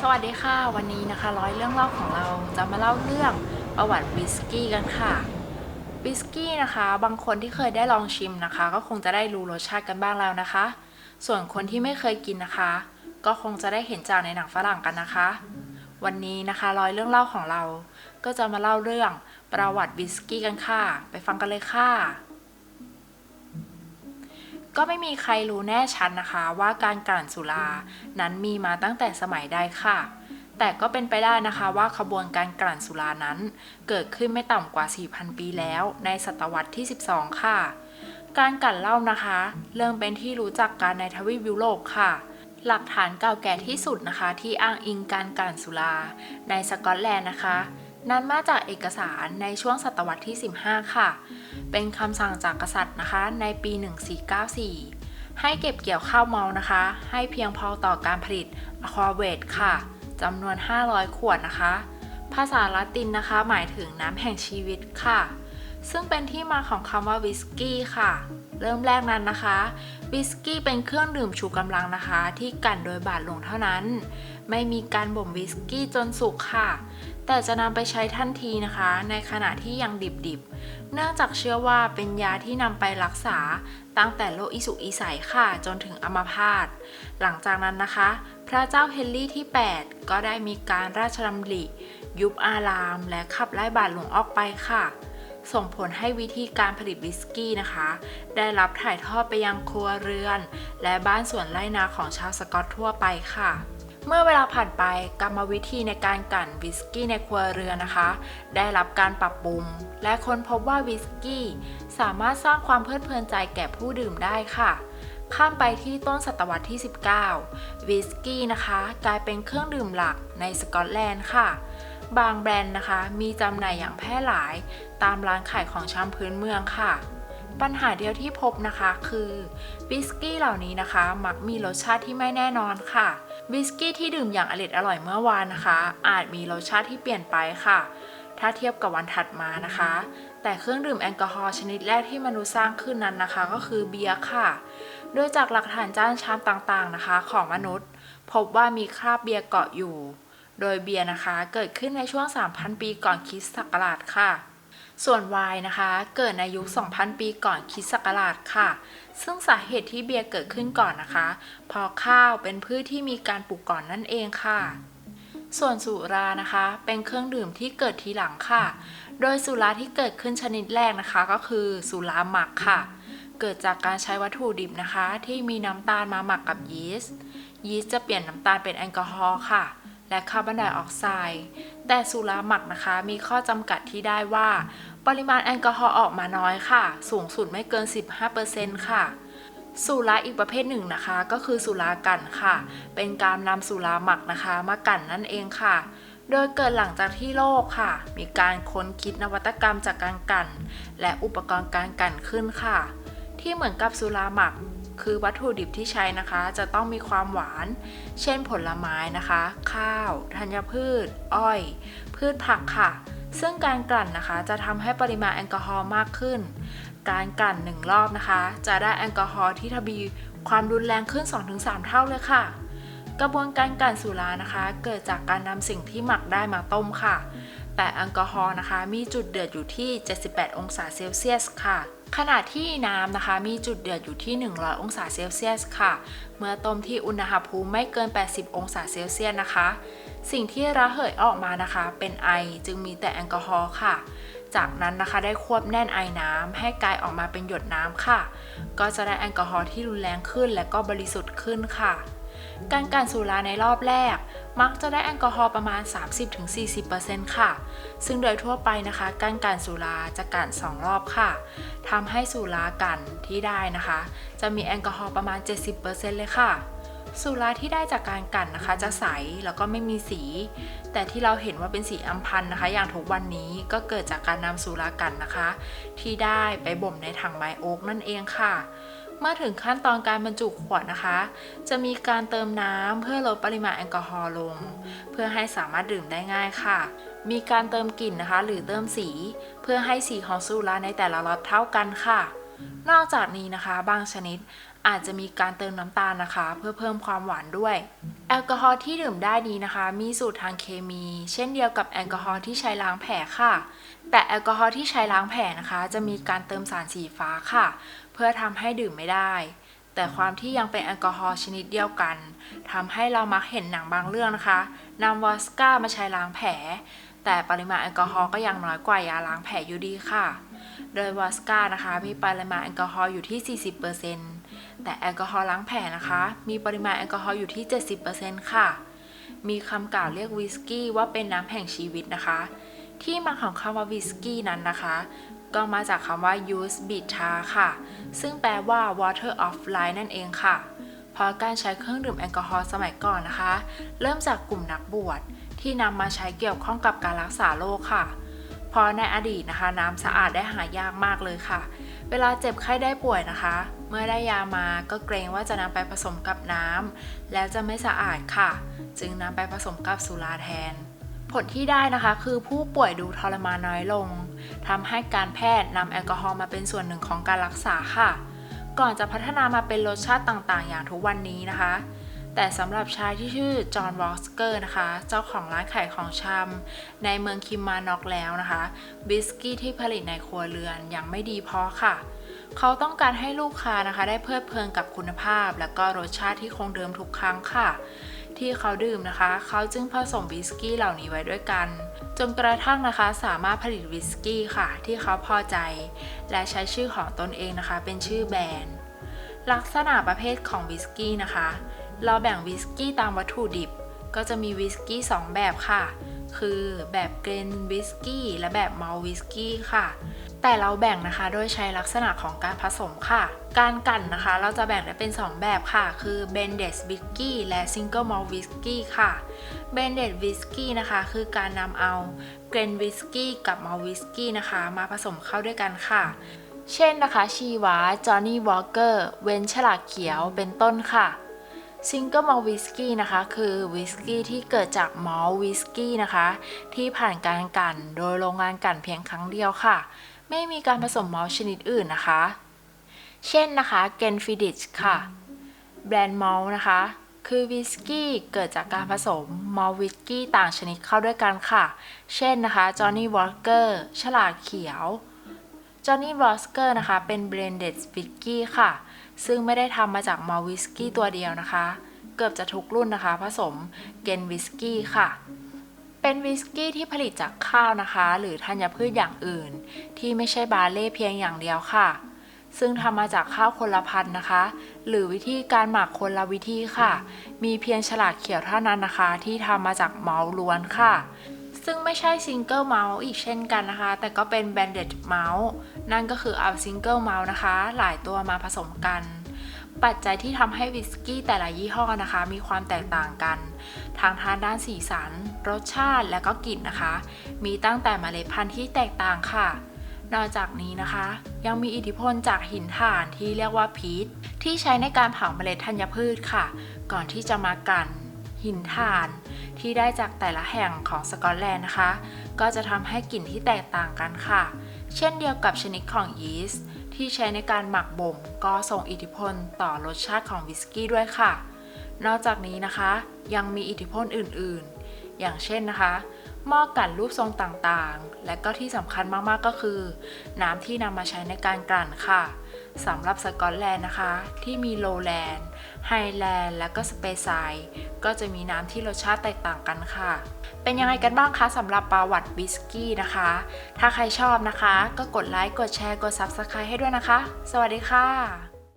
สวัสดีค่ะ วันนี้นะคะร้อยเรื่องเล่าของเราจะมาเล่าเรื่องประวัติวิสกี้กันค่ะวิสกี้นะคะ บางคนที่เคยได้ลองชิมนะคะ ก็คงจะได้รู้รสชาติกันบ้างแล้วนะคะ ส่วนคนที่ไม่เคยกินนะคะ ก็คงจะได้เห็นจากในหนังฝรั่งกันนะคะ วันนี้นะคะร้อยเรื่องเล่าของเรา ก็จะมาเล่าเรื่องประวัติวิสกี้กันค่ะ ไปฟังกันเลยค่ะ ก็ไม่มีใครรู้แน่ชัดนะคะว่าการกลั่นสุรานั้นมีมาตั้งแต่สมัยใดค่ะ แต่ก็เป็นไปได้นะคะว่าขบวนการกลั่นสุรานั้น เกิดขึ้นไม่ต่ำกว่า 4,000 ปีแล้ว ในศตวรรษที่ 12 ค่ะ การกลั่นเหล้านะคะ เริ่มเป็นที่รู้จักกันในทวีปยุโรปค่ะ หลักฐานเก่าแก่ที่สุดนะคะ ที่อ้างอิงการกลั่นสุราในสกอตแลนด์นะคะ นั้นมาจากเอกสารในช่วงศตวรรษที่ 15 ค่ะ เป็นคำสั่งจากกษัตริย์นะคะในปี 1494 ให้เก็บเกี่ยวข้าวเมานะคะ ให้เพียงพอต่อการผลิตอะควาเวตค่ะจำนวน 500 ขวดนะคะ ภาษาละตินนะคะ หมายถึงน้ำแห่งชีวิตค่ะ ซึ่งเป็นที่มาของคำว่าวิสกี้ค่ะ เริ่มแรกนั้นนะคะวิสกี้เป็นเครื่องดื่มชูกำลังนะคะ ที่กันโดยบาดหลวงเท่านั้น ไม่มีการบ่มวิสกี้จนสุกค่ะ แต่จะนำไปใช้ทันทีนะคะ ในขณะที่ยังดิบๆ เนื่องจากเชื่อว่าเป็นยาที่นำไปรักษาตั้งแต่โรคอิสุกอิสัยค่ะจนถึงอัมพาต หลังจากนั้นนะคะ พระเจ้าเฮนรี่ที่ 8 ก็ได้มีการราชดำริ ยุบอาราม และขับไล่บาทหลวงออกไปค่ะ ส่งผลให้วิธีการผลิตวิสกี้นะคะ ได้รับถ่ายทอดไปยังครัวเรือน และบ้านสวนไร่นาของชาวสกอตทั่วไปค่ะ เมื่อเวลาผ่านไปกรรมวิธีในการกลั่นวิสกี้ในครัวเรือนนะคะ ได้รับการปรับปรุง และค้นพบว่าวิสกี้ สามารถสร้างความเพลิดเพลินใจแก่ผู้ดื่มได้ค่ะ ข้ามไปที่ต้นศตวรรษที่ 19 วิสกี้นะคะ กลายเป็นเครื่องดื่มหลักในสกอตแลนด์ค่ะ บางแบรนด์นะคะ มีจำหน่ายอย่างแพร่หลาย ตามร้านขายของชำพื้นเมืองค่ะ ปัญหาเดียวที่พบนะคะคือวิสกี้เหล่านี้นะคะ มักมีรสชาติที่ไม่แน่นอนค่ะวิสกี้ที่ดื่มอย่างอร่อยอร่อยเมื่อวานนะคะ อาจมีรสชาติที่เปลี่ยนไปค่ะ ถ้าเทียบกับวันถัดมานะคะ แต่เครื่องดื่มแอลกอฮอล์ชนิดแรกที่มนุษย์สร้างขึ้นนั้นนะคะ ก็คือเบียร์ค่ะ โดยจากหลักฐานจานชามต่างๆนะคะ ของมนุษย์ พบว่ามีคราบเบียร์เกาะอยู่ โดยเบียร์นะคะเกิดขึ้นในช่วง 3,000 ปีก่อนคริสต์ศักราชค่ะ ส่วนไวน์นะคะ เกิดในยุค 2,000 ปีก่อนคริสต์ศักราชค่ะ ซึ่งสาเหตุที่เบียร์เกิดขึ้นก่อนนะคะ เพราะข้าวเป็นพืชที่มีการปลูกก่อนนั่นเองค่ะ ส่วนสุรานะคะ เป็นเครื่องดื่มที่เกิดทีหลังค่ะ โดยสุราที่เกิดขึ้นชนิดแรกนะคะก็คือสุราหมักค่ะ เกิดจากการใช้วัตถุดิบนะคะ ที่มีน้ำตาลมาหมักกับยีสต์ ยีสต์จะเปลี่ยนน้ำตาลเป็นแอลกอฮอล์ค่ะ และคาร์บอนไดออกไซด์ แต่สุราหมักนะคะมีข้อจำกัดที่ได้ว่า ปริมาณแอลกอฮอล์ออกมาน้อยค่ะ สูงสุดไม่เกิน 15%ค่ะ สุราอีกประเภทหนึ่งนะคะ ก็คือสุรากันค่ะ เป็นการนำสุราหมักนะคะมากันนั่นเองค่ะโดยเกิดหลังจากที่โลกค่ะ มีการค้นคิดนวัตกรรมจากการกัน และอุปกรณ์การกันขึ้นค่ะ ที่เหมือนกับสุราหมัก คือวัตถุดิบที่ใช้นะคะ จะต้องมีความหวาน เช่นผลไม้นะคะ ข้าว ธัญพืช อ้อย พืชผักค่ะ ซึ่งการกลั่นนะคะจะทำให้ปริมาณแอลกอฮอล์มากขึ้น การกลั่นหนึ่งรอบนะคะ จะได้แอลกอฮอล์ที่ทวีความรุนแรงขึ้น 2-3 เท่าเลยค่ะ กระบวนการกลั่นสุรานะคะ เกิดจากการนำสิ่งที่หมักได้มาต้มค่ะ แต่แอลกอฮอล์นะคะ มีจุดเดือดอยู่ที่ 78 องศาเซลเซียสค่ะ ขณะที่น้ำนะคะมีจุดเดือดอยู่ที่ 100 องศาเซลเซียสค่ะ เมื่อต้มที่อุณหภูมิไม่เกิน 80 องศาเซลเซียสนะคะ สิ่งที่ระเหยออกมานะคะ เป็นไอจึงมีแต่แอลกอฮอล์ค่ะ จากนั้นนะคะได้ควบแน่นไอน้ำให้กลายออกมาเป็นหยดน้ำค่ะ ก็จะได้แอลกอฮอล์ที่รุนแรงขึ้นและก็บริสุทธิ์ขึ้นค่ะ การกลั่นสุราในรอบแรก มักจะได้แอลกอฮอล์ประมาณ 30-40%ค่ะ ซึ่งโดยทั่วไปนะคะ การกลั่นสุราจะกลั่น2รอบค่ะทำให้สุรากั่นที่ได้นะคะ จะมีแอลกอฮอล์ประมาณ 70%เลยค่ะสุราที่ได้จากการกลั่นนะคะ จะใสแล้วก็ไม่มีสี แต่ที่เราเห็นว่าเป็นสีอัมพันนะคะ อย่างทุกวันนี้ก็เกิดจากการนำสุรากันนะคะ ที่ได้ไปบ่มในถังไมโอ๊กนั่นเองค่ะ เมื่อถึงขั้นตอนการบรรจุขวดนะคะ จะมีการเติมน้ำเพื่อลดปริมาณแอลกอฮอล์ลง เพื่อให้สามารถดื่มได้ง่ายค่ะ มีการเติมกลิ่นนะคะ หรือเติมสี เพื่อให้สีของสุราในแต่ละล็อตเท่ากันค่ะ นอกจากนี้นะคะบางชนิดอาจจะมีการเติมน้ำตาลนะคะ เพื่อเพิ่มความหวานด้วย แอลกอฮอล์ที่ดื่มได้นี้นะคะ มีสูตรทางเคมี เช่นเดียวกับแอลกอฮอล์ที่ใช้ล้างแผลค่ะ แต่แอลกอฮอล์ที่ใช้ล้างแผลนะคะ จะมีการเติมสารสีฟ้าค่ะ เพื่อทำให้ดื่มไม่ได้ แต่ความที่ยังเป็นแอลกอฮอล์ชนิดเดียวกันทำให้เรามักเห็นหนังบางเรื่องนะคะนำวอสก้ามาใช้ล้างแผล แต่ปริมาณแอลกอฮอล์ก็ยังน้อยกว่ายาล้างแผลอยู่ดีค่ะ โดยวอสก้านะคะมีปริมาณแอลกอฮอล์อยู่ที่ 40%แต่แอลกอฮอล์ล้างแผลนะคะ มีปริมาณแอลกอฮอล์อยู่ที่ 70%ค่ะ มีคำกล่าวเรียกวิสกี้ว่าเป็นน้ำแห่งชีวิตนะคะที่มาของคำว่าวิสกี้นั้นนะคะ ก็มาจากคำว่า use bita ค่ะ ซึ่งแปลว่า water of life นั่นเองค่ะ เพราะการใช้เครื่องดื่มแอลกอฮอล์สมัยก่อนนะคะ เริ่มจากกลุ่มนักบวชที่นำมาใช้เกี่ยวข้องกับการรักษาโรคค่ะ เพราะในอดีตนะคะ น้ำสะอาดได้หายากมากเลยค่ะ เวลาเจ็บไข้ได้ป่วยนะคะ เมื่อได้ยามาก็เกรงว่าจะนำไปผสมกับน้ำแล้วจะไม่สะอาดค่ะ จึงนำไปผสมกับสุราแทน ผลที่ได้นะคะคือผู้ป่วยดูทรมานน้อยลงทำให้การแพทย์นำแอลกอฮอล์มาเป็นส่วนหนึ่งของการรักษาค่ะ ก่อนจะพัฒนามาเป็นรสชาติต่างๆ อย่างทุกวันนี้นะคะ แต่สำหรับชายที่ชื่อจอห์นวอลสเกอร์นะคะ เจ้าของร้านขายของชำในเมืองคิมมานอกแล้วนะคะวิสกี้ที่ผลิตในครัวเรือนยังไม่ดีพอค่ะ เขาต้องการให้ลูกค้านะคะ ได้เพลิดเพลินกับคุณภาพ และก็รสชาติที่คงเดิมทุกครั้งค่ะ ที่เขาดื่มนะคะ เขาจึงผสมวิสกี้เหล่านี้ไว้ด้วยกัน จนกระทั่งนะคะสามารถผลิตวิสกี้ค่ะ ที่เขาพอใจ และใช้ชื่อของตนเองนะคะ เป็นชื่อแบรนด์ ลักษณะประเภทของวิสกี้นะคะ เราแบ่งวิสกี้ตามวัตถุดิบ ก็จะมีวิสกี้ 2 แบบค่ะ คือแบบเกรนวิสกี้และแบบมอลวิสกี้ค่ะ แต่เราแบ่งนะคะโดยใช้ลักษณะของการผสมค่ะ การกั่นนะคะเราจะแบ่งได้เป็น 2 แบบค่ะ คือ b e n d e d Whisky และ Single Malt Whisky ค่ะ b e n d e d Whisky นะคะคือการนำเอาเกรนวิสกี้กับมอลวิสกี้นะคะ มาผสมเข้าด้วยกันค่ะ เช่นนะคะชีวาจอห์นนี่วอลเกอร์เวนฉลากเขียวเป็นต้นค่ะซิงเกิลมอลวิสกี้นะคะ คือวิสกี้ที่เกิดจากมอลวิสกี้นะคะ ที่ผ่านการกลั่นโดยโรงงานกลั่นเพียงครั้งเดียวค่ะ ไม่มีการผสมมอลชนิดอื่นนะคะ เช่นนะคะเกนฟิดิชค่ะ แบรนด์มอลนะคะ คือวิสกี้เกิดจากการผสมมอลวิสกี้ต่างชนิดเข้าด้วยกันค่ะ เช่นนะคะจอห์นนี่วอลเกอร์ฉลากเขียวจอห์นนี่วอสเกอร์นะคะเป็นเบรนเดดวิสกี้ค่ะ ซึ่งไม่ได้ทำมาจากมอลวิสกี้ตัวเดียวนะคะ เกือบจะทุกรุ่นนะคะ ผสมเกนวิสกี้ค่ะ เป็นวิสกี้ที่ผลิตจากข้าวนะคะ หรือธัญพืชอย่างอื่น ที่ไม่ใช่บาเล่เพียงอย่างเดียวค่ะ ซึ่งทำมาจากข้าวคนละพันนะคะ หรือวิธีการหมักคนละวิธีค่ะ มีเพียงฉลากเขียวเท่านั้นนะคะ ที่ทำมาจากเมาส์ล้วนค่ะ ซึ่งไม่ใช่ซิงเกิลเมาส์อีกเช่นกันนะคะ แต่ก็เป็นแบนเด d เมาส์นั่นก็คือเอาซิงเกิลเมาส์นะคะ หลายตัวมาผสมกัน ปัจจัยที่ทำให้วิสกี้แต่ละยี่ห้อนะคะ มีความแตกต่างกัน ทางทางด้านสีสัน รสชาติและก็กลิ่นนะคะ มีตั้งแต่เมล็ดพันธุ์ที่แตกต่างค่ะ นอกจากนี้นะคะ ยังมีอิทธิพลจากหินถ่านที่เรียกว่าพีทที่ใช้ในการเผาเมล็ดธัญพืชค่ะ ก่อนที่จะมากัน หินถ่าน ที่ได้จากแต่ละแห่งของสกอตแลนด์นะคะ ก็จะทำให้กลิ่นที่แตกต่างกันค่ะ เช่นเดียวกับชนิดของยีสต์ที่ใช้ในการหมักบ่ม ก็ส่งอิทธิพลต่อรสชาติของวิสกี้ด้วยค่ะ นอกจากนี้นะคะ ยังมีอิทธิพลอื่นๆ อย่างเช่นนะคะหม้อกั่นรูปทรงต่างๆ และก็ที่สำคัญมากๆก็คือ น้ำที่นำมาใช้ในการกลั่นค่ะ สำหรับสกอตแลนด์นะคะ ที่มีโลแลนด์ไฮแลนด์และก็สเปซไซก็จะมีน้ำที่รสชาติแตกต่างกันค่ะ เป็นยังไงกันบ้างคะสำหรับประวัติวิสกี้นะคะ ถ้าใครชอบนะคะ ก็กดไลค์กดแชร์กด Subscribe ให้ด้วยนะคะ สวัสดีค่ะ